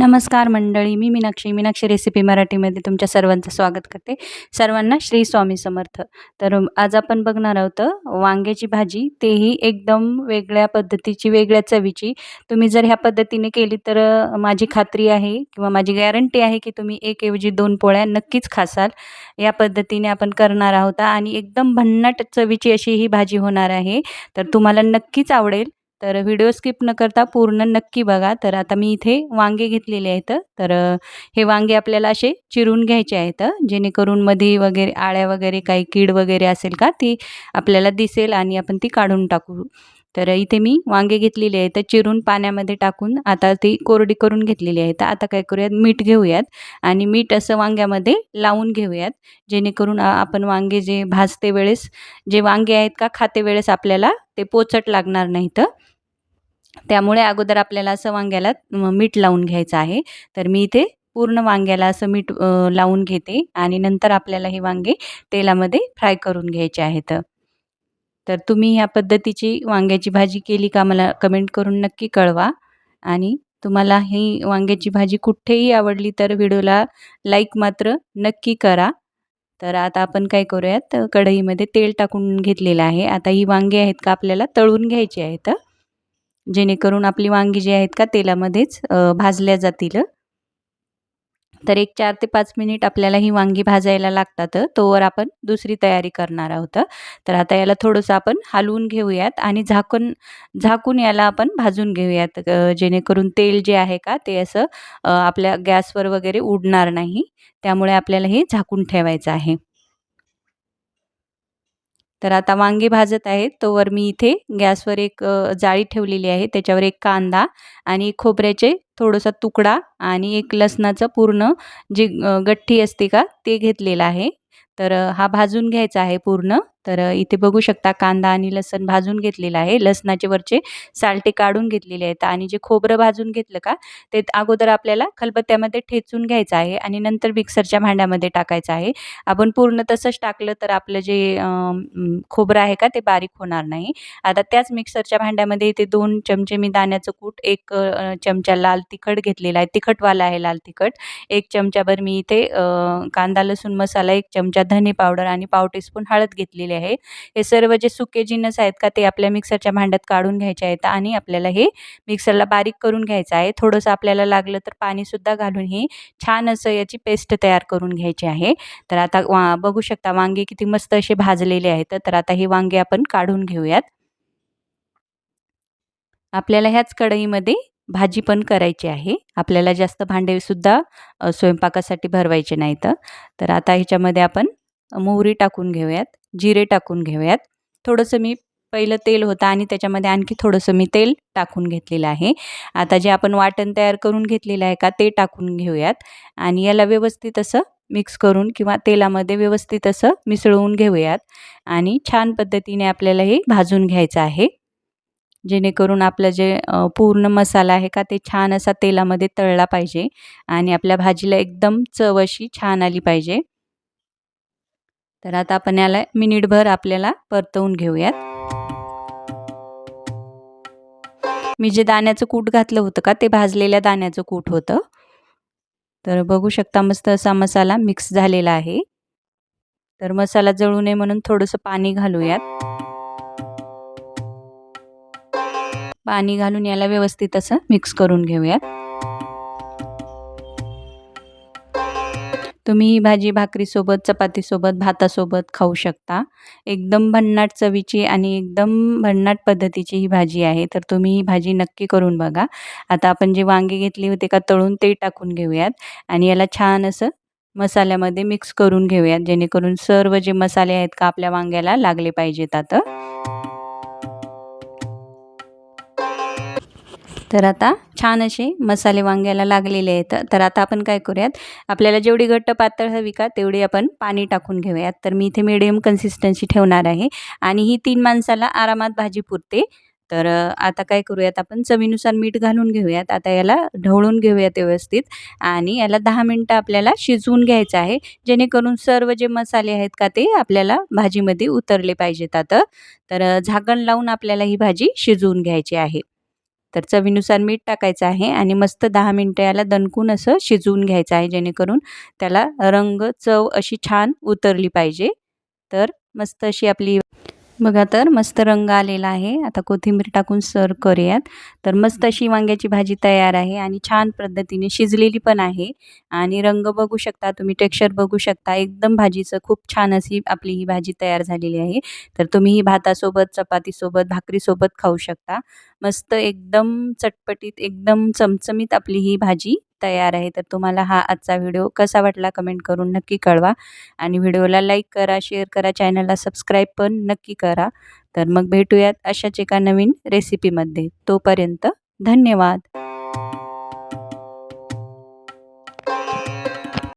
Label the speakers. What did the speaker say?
Speaker 1: नमस्कार मंडळी मी मीनाक्षी. मीनाक्षी रेसिपी मराठीमध्ये तुमच्या सर्वांचं स्वागत करते. सर्वांना श्री स्वामी समर्थ. तर आज आपण बघणार आहोत वांग्याची भाजी तेही एकदम वेगळ्या पद्धतीची वेगळ्या चवीची. तुम्ही जर ह्या पद्धतीने केली तर माझी खात्री आहे किंवा माझी गॅरंटी आहे की तुम्ही एक ऐवजी दोन पोळ्या नक्कीच खासाल. या पद्धतीने आपण करणार आहोत आणि एकदम भन्नाट चवीची अशी ही भाजी होणार आहे. तर तुम्हाला नक्कीच आवडेल. तर व्हिडिओ स्किप न करता पूर्ण नक्की बघा. तर आता मी इथे वांगे घेतलेले आहेत. तर हे वांगे आपल्याला असे चिरून घ्यायचे आहेत जेणेकरून मध्ये वगैरे आळ्या वगैरे काही कीड वगैरे असेल का ती आपल्याला दिसेल आणि आपण ती काढून टाकू. तर इथे मी वांगे घेतलेले आहेत चिरून पाण्यामध्ये टाकून आता ती कोरडी करून घेतलेली आहेत. आता काय करूयात मीठ घेऊयात आणि मीठ असं वांग्यामध्ये लावून घेऊयात जेणेकरून आपण वांगे जे भाजते वेळेस जे वांगे आहेत का खाते वेळेस आपल्याला ते पोचट लागणार नाही तर त्यामुळे अगोदर आपल्याला असं वांग्याला मीठ लावून घ्यायचं आहे. तर मी इथे पूर्ण वांग्याला असं मीठ लावून घेते आणि नंतर आपल्याला हे वांगे तेलामध्ये फ्राय करून घ्यायचे आहेत. तर तुम्ही ह्या पद्धतीची वांग्याची भाजी केली का मला कमेंट करून नक्की कळवा. आणि तुम्हाला ही वांग्याची भाजी कुठेही आवडली तर व्हिडिओला लाईक मात्र नक्की करा. तर आता आपण काय करूयात कढईमध्ये तेल टाकून घेतलेलं आहे. आता ही वांगे आहेत का आपल्याला तळून घ्यायची आहेत. जेणेकरून आपली वांगी जी आहेत का तेलामध्येच भाजल्या जातील. तर एक चार ते पाच मिनिट आपल्याला ही वांगी भाजायला लागतात तोवर आपण दुसरी तयारी करणार आहोत. तर आता याला थोडंसं आपण हलवून घेऊयात आणि झाकून झाकून याला आपण भाजून घेऊयात जेणेकरून तेल जे आहे का ते असं आपल्या गॅसवर वगैरे उडणार नाही. त्यामुळे आपल्याला हे झाकून ठेवायचं आहे. तर आता वांगे भाजत आहेत तोवर मी इथे गॅसवर एक जाळी ठेवलेली आहे. त्याच्यावर एक कांदा आणि खोबऱ्याचे थोडासा तुकडा आणि एक लसणाचं पूर्ण जी गठ्ठी असते का ते घेतलेलं आहे. तर हा भाजून घ्यायचा आहे पूर्ण. तर इथे बघू शकता कांदा आणि लसण भाजून घेतलेला आहे. लसणाचे वरचे सालटे काढून घेतलेले आहेत आणि जे खोबरं भाजून घेतलं का ते अगोदर आपल्याला खलबत्त्यामध्ये ठेचून घ्यायचं आहे आणि नंतर मिक्सरच्या भांड्यामध्ये टाकायचं आहे. आपण पूर्ण तसंच टाकलं तर आपलं जे खोबरं आहे का ते बारीक होणार नाही. आता त्याच मिक्सरच्या भांड्यामध्ये इथे दोन चमचे मी दाण्याचं कूट एक चमचा लाल तिखट घेतलेला आहे. तिखटवाला आहे लाल तिखट. एक चमचाभर मी इथे कांदा लसूण मसाला एक चमचा धने पावडर आणि पाव टीस्पून हळद घेतलेली आहे. हे सर्व जे सुके जिन्नस आहेत का ते आपल्या मिक्सरच्या भांड्यात काढून घ्यायचे आहेत आणि आपल्याला हे मिक्सरला बारीक करून घ्यायचं आहे. थोडंसं आपल्याला लागलं तर पाणीसुद्धा घालून हे छान असं याची पेस्ट तयार करून घ्यायची आहे. तर आता वा बघू शकता वांगे किती मस्त असे भाजलेले आहेत. तर आता हे वांगे आपण काढून घेऊयात. आपल्याला ह्याच कढईमध्ये भाजी पण करायची आहे. आपल्याला जास्त भांडेसुद्धा स्वयंपाकासाठी भरवायचे नाहीत. तर आता ह्याच्यामध्ये आपण मोहरी टाकून घेऊयात. जिरे टाकून घेऊयात. थोडंसं मी पहिलं तेल होतं आणि त्याच्यामध्ये आणखी थोडंसं मी तेल टाकून घेतलेलं आहे. आता जे आपण वाटण तयार करून घेतलेलं आहे का ते टाकून घेऊयात. आणि याला व्यवस्थित असं मिक्स करून किंवा तेलामध्ये व्यवस्थित असं मिसळवून घेऊयात. आणि छान पद्धतीने आपल्याला हे भाजून घ्यायचं आहे. जेणेकरून आपलं जे पूर्ण मसाला आहे का ते छान असा तेलामध्ये तळला पाहिजे आणि आपल्या भाजीला एकदम चव अशी छान आली पाहिजे. तर आता आपण याला मिनिटभर आपल्याला परतवून घेऊयात. मी जे दाण्याचं कूट घातलं होतं का ते भाजलेल्या दाण्याचं कूट होतं. तर बघू शकता मस्त असा मसाला मिक्स झालेला आहे. तर मसाला जळू नये म्हणून थोडंसं पाणी घालूयात. पाणी घालून याला व्यवस्थित असं मिक्स करून घेऊयात. तुम्ही ही भाजी भाकरीसोबत चपातीसोबत भातासोबत खाऊ शकता. एकदम भन्नाट चवीची आणि एकदम भन्नाट पद्धतीची ही भाजी आहे. तर तुम्ही ही भाजी नक्की करून बघा. आता आपण जे वांगे घेतली होते का तळून ते टाकून घेऊयात. आणि याला छान असं मसाल्यामध्ये मिक्स करून घेऊयात जेणेकरून सर्व जे मसाले आहेत का आपल्या वांग्याला लागले पाहिजेत आता. तर आता छान असे मसाले वांग्याला लागलेले आहेत. तर आता आपण काय करूयात? आपल्याला जेवढी घट्ट पातळ हवी का तेवढी आपण पाणी टाकून घेऊयात. तर मी इथे मिडियम कन्सिस्टन्सी ठेवणार आहे. आणि ही तीन माणसाला आरामात भाजी पुरते. तर आता काय करूयात आपण? चवीनुसार मीठ घालून घेऊयात. आता याला ढवळून घेऊयात व्यवस्थित. आणि याला दहा मिनटं आपल्याला शिजवून घ्यायचं आहे. जेणेकरून सर्व जे मसाले आहेत का ते आपल्याला भाजीमध्ये उतरले पाहिजेत आता. तर झाकण लावून आपल्याला ही भाजी शिजवून घ्यायची आहे. तर चवीनुसार मीठ टाकायचं आहे आणि मस्त दहा मिनटं याला दणकून असं शिजवून घ्यायचं आहे जेणेकरून त्याला रंग चव अशी छान उतरली पाहिजे. तर मस्त अशी आपली बघा तर मस्त रंग आलेला आहे. आता कोथिंबीर टाकून सर्व करूयात. तर मस्त अशी वांग्याची भाजी तयार आहे आणि छान पद्धतीने शिजलेली पण आहे. आणि रंग बघू शकता तुम्ही टेक्स्चर बघू शकता. एकदम भाजीचं खूप छान अशी आपली ही भाजी तयार झालेली आहे. तर तुम्ही ही भातासोबत चपातीसोबत भाकरीसोबत खाऊ शकता. मस्त एकदम चटपटीत एकदम चमचमीत आपली ही भाजी तयार आहे तर तुम्हाला हा आजचा व्हिडिओ कसा वाटला कमेंट करून नक्की कळवा. आणि व्हिडिओला लाईक करा शेअर करा चॅनलला सबस्क्राईब पण नक्की करा. तर मग भेटूयात अशाच एका नवीन रेसिपीमध्ये. तोपर्यंत धन्यवाद.